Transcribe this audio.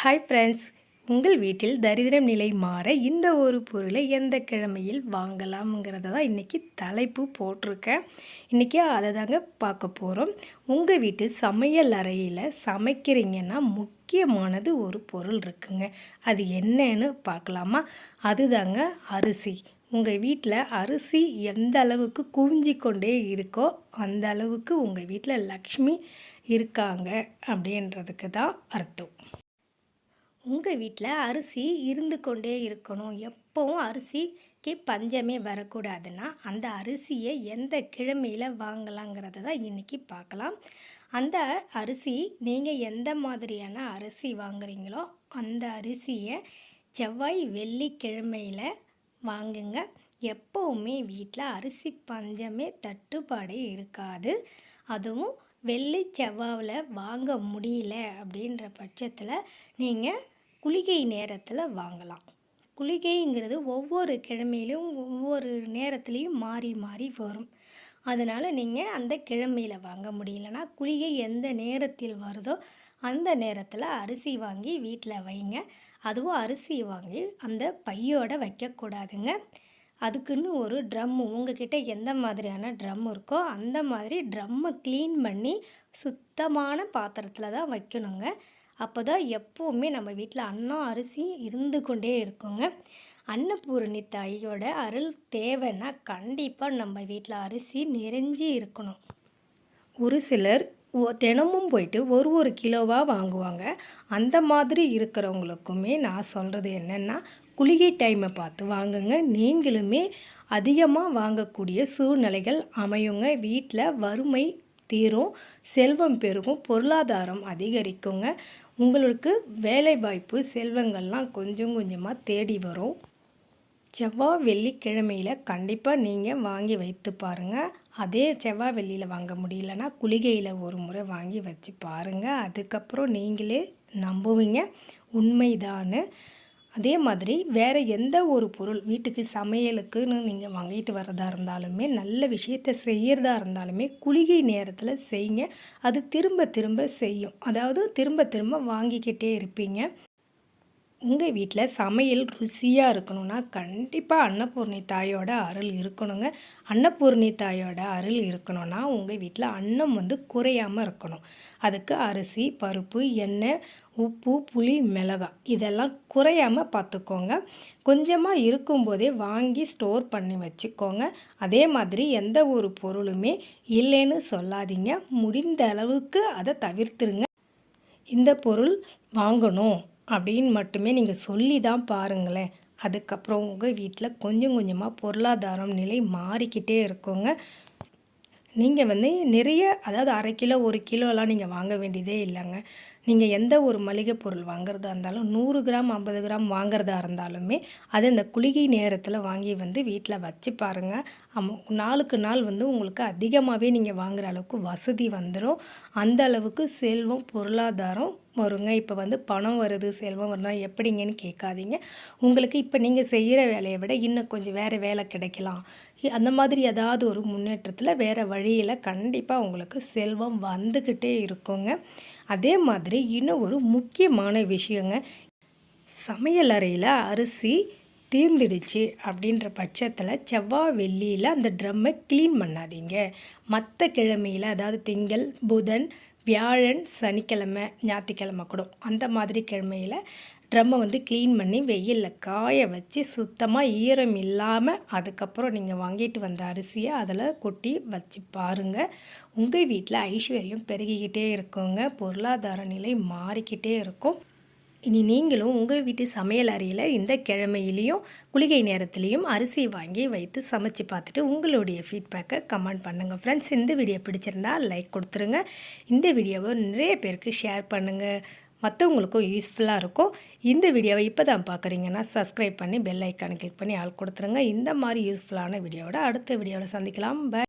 Hi friends உங்கள் வீட்டில் தரித்திரம் நிலை மாற இந்த ஒரு பொருளை எந்த கிழமையில் வாங்கலாம்ங்கிறத தான் இன்றைக்கி தலைப்பு போட்டிருக்கேன். இன்றைக்கி அதை தாங்க பார்க்க போகிறோம் உங்கள் வீட்டு சமையல் அறையில் சமைக்கிறீங்கன்னா முக்கியமானது ஒரு பொருள் இருக்குங்க. அது என்னன்னு பார்க்கலாமா? அதுதாங்க அரிசி. உங்கள் வீட்டில் அரிசி எந்த அளவுக்கு குவிஞ்சி கொண்டே இருக்கோ அந்த அளவுக்கு உங்கள் வீட்டில் லக்ஷ்மி இருக்காங்க அப்படின்றதுக்கு தான் அர்த்தம். உங்கள் வீட்டில் அரிசி இருந்து கொண்டே இருக்கணும். எப்போவும் அரிசிக்கு பஞ்சமே வரக்கூடாதுன்னா அந்த அரிசியை எந்த கிழமையில் வாங்கலாங்கிறத தான் இன்றைக்கி பார்க்கலாம். அந்த அரிசி நீங்கள் எந்த மாதிரியான அரிசி வாங்குறீங்களோ அந்த அரிசியை செவ்வாய் வெள்ளிக்கிழமையில் வாங்குங்க. எப்போவுமே வீட்டில் அரிசி பஞ்சமே தட்டுப்பாடே இருக்காது. அதுவும் வெள்ளி செவ்வாவில் வாங்க முடியல அப்படின்ற பட்சத்தில் நீங்கள் குளிகை நேரத்தில் வாங்கலாம். குளிகைங்கிறது ஒவ்வொரு கிழமையிலும் ஒவ்வொரு நேரத்துலேயும் மாறி மாறி வரும். அதனால் நீங்கள் அந்த கிழமையில் வாங்க முடியலன்னா குளிகை எந்த நேரத்தில் வருதோ அந்த நேரத்தில் அரிசி வாங்கி வீட்டில் வைங்க. அதுவும் அரிசி வாங்கி அந்த பையோட வைக்கக்கூடாதுங்க. அதுக்குன்னு ஒரு ட்ரம்மு உங்ககிட்ட எந்த மாதிரியான ட்ரம் இருக்கோ அந்த மாதிரி ட்ரம்மை க்ளீன் பண்ணி சுத்தமான பாத்திரத்தில் தான் வைக்கணுங்க. அப்போ தான் எப்போவுமே நம்ம வீட்டில் அன்னம் அரிசி இருந்து கொண்டே இருக்குங்க. அன்னபூரணி தாயோட அருள் தேவைன்னா கண்டிப்பாக நம்ம வீட்டில் அரிசி நிறைஞ்சி இருக்கணும். ஒரு சிலர் தினமும் போயிட்டு ஒரு ஒரு கிலோவாக வாங்குவாங்க. அந்த மாதிரி இருக்கிறவங்களுக்குமே நான் சொல்கிறது என்னென்னா குளிகை டைமை பார்த்து வாங்குங்க. நீங்களுமே அதிகமாக வாங்கக்கூடிய சூழ்நிலைகள் அமையுங்க. வீட்டில் வறுமை தீரும் செல்வம் பெருகும் பொருளாதாரம் அதிகரிக்குங்க. உங்களுக்கு வேலைவாய்ப்பு செல்வங்கள்லாம் கொஞ்சம் கொஞ்சமாக தேடி வரும். செவ்வாய் வெள்ளிக்கிழமையில் கண்டிப்பாக நீங்கள் வாங்கி வைத்து பாருங்கள் அதே செவ்வாய் வெள்ளியில் வாங்க முடியலன்னா குளிகையில் ஒரு முறை வாங்கி வச்சு பாருங்கள் அதுக்கப்புறம் நீங்களே நம்புவீங்க. உண்மைதான்னு. அதே மாதிரி வேறு எந்த ஒரு பொருள் வீட்டுக்கு சமையலுக்குன்னு நீங்கள் வாங்கிட்டு வர்றதா இருந்தாலுமே நல்ல விஷயத்த செய்கிறதா இருந்தாலுமே குளிகை நேரத்தில் செய்யுங்க அது திரும்ப திரும்ப செய்யும். அதாவது திரும்ப திரும்ப வாங்கிக்கிட்டே இருப்பீங்க. உங்கள் வீட்டில் சமையல் ருசியாக இருக்கணும்னா கண்டிப்பாக அன்னபூர்ணி தாயோட அருள் இருக்கணுங்க. அன்னபூர்ணி தாயோட அருள் இருக்கணும்னா உங்கள் வீட்டில் அன்னம் வந்து குறையாமல் இருக்கணும். அதுக்கு அரிசி பருப்பு எண்ணெய் உப்பு புளி மிளகாய் இதெல்லாம் குறையாமல் பார்த்துக்கோங்க கொஞ்சமாக இருக்கும்போதே வாங்கி ஸ்டோர் பண்ணி வச்சுக்கோங்க. அதே மாதிரி எந்த ஒரு பொருளுமே இல்லைன்னு சொல்லாதீங்க. முடிந்த அளவுக்கு அதை தவிர்த்துருங்க. இந்த பொருள் வாங்கணும். அப்படின்னு மட்டுமே நீங்கள் சொல்லி தான் பாருங்களேன். அதுக்கப்புறம் உங்கள் வீட்டில் கொஞ்சம் கொஞ்சமாக பொருளாதாரம் நிலை மாறிக்கிட்டே இருக்குங்க. நீங்கள் வந்து நிறைய அதாவது அரை கிலோ ஒரு கிலோலாம் நீங்கள் வாங்க வேண்டியதே இல்லைங்க. நீங்கள் எந்த ஒரு மளிகை பொருள் வாங்குறதா இருந்தாலும் நூறு கிராம் ஐம்பது கிராம் வாங்குறதா இருந்தாலுமே அது இந்த குளிகை நேரத்தில் வாங்கி வந்து வீட்டில் வச்சு பாருங்கள் நாளுக்கு நாள் வந்து உங்களுக்கு அதிகமாகவே நீங்கள் வாங்குகிற அளவுக்கு வசதி வந்துடும் அந்த அளவுக்கு செல்வம் பொருளாதாரம் வருங்க. இப்போ வந்து பணம் வருது செல்வம் வருதா எப்படிங்கன்னு கேட்காதீங்க. உங்களுக்கு இப்போ நீங்கள் செய்கிற வேலையை விட இன்னும் கொஞ்சம் வேறு வேலை கிடைக்கலாம். அந்த மாதிரி ஏதாவது ஒரு முன்னேற்றத்தில் வேறு வழியில் கண்டிப்பாக உங்களுக்கு செல்வம் வந்துக்கிட்டே இருக்குங்க. அதே மாதிரி இன்னும் ஒரு முக்கியமான விஷயங்க. சமையல் அறையில் அரிசி தீர்ந்துடுச்சு அப்படின்ற பட்சத்தில் செவ்வாய் வெள்ளியில் அந்த ட்ரம்மை க்ளீன் பண்ணாதீங்க. மற்ற கிழமையில் அதாவது திங்கள் புதன் வியாழன் சனிக்கிழமை ஞாயிற்றுக்கிழமை கூட அந்த மாதிரி கிழமையில் ட்ரம்மை வந்து க்ளீன் பண்ணி வெயிலில் காய வச்சு சுத்தமாக ஈரம் இல்லாமல் அதுக்கப்புறம் நீங்கள் வாங்கிட்டு வந்த அரிசியை அதில் கொட்டி வச்சு பாருங்கள் உங்கள் வீட்டில் ஐஸ்வர்யம் பெருகிக்கிட்டே இருக்குங்க. பொருளாதார நிலை மாறிக்கிட்டே இருக்கும். இனி நீங்களும் உங்கள் வீட்டு சமையல் அறையில் இந்த கிழமையிலையும் குளிகை நேரத்துலையும் அரிசி வாங்கி வைத்து சமைச்சு பார்த்துட்டு உங்களுடைய ஃபீட்பேக்கை கமெண்ட் பண்ணுங்கள் ஃப்ரெண்ட்ஸ் இந்த வீடியோ பிடிச்சிருந்தா லைக் கொடுத்துருங்க. இந்த வீடியோவை நிறைய பேருக்கு ஷேர் பண்ணுங்கள் மற்றவங்களுக்கும் யூஸ்ஃபுல்லாக இருக்கும். இந்த வீடியோவை இப்போ தான் பார்க்குறீங்கன்னா சப்ஸ்கிரைப் பண்ணி பெல் ஐக்கானை கிளிக் பண்ணி ஆள் கொடுத்துருங்க. இந்த மாதிரி யூஸ்ஃபுல்லான வீடியோவோட அடுத்த வீடியோவில் சந்திக்கலாம். பை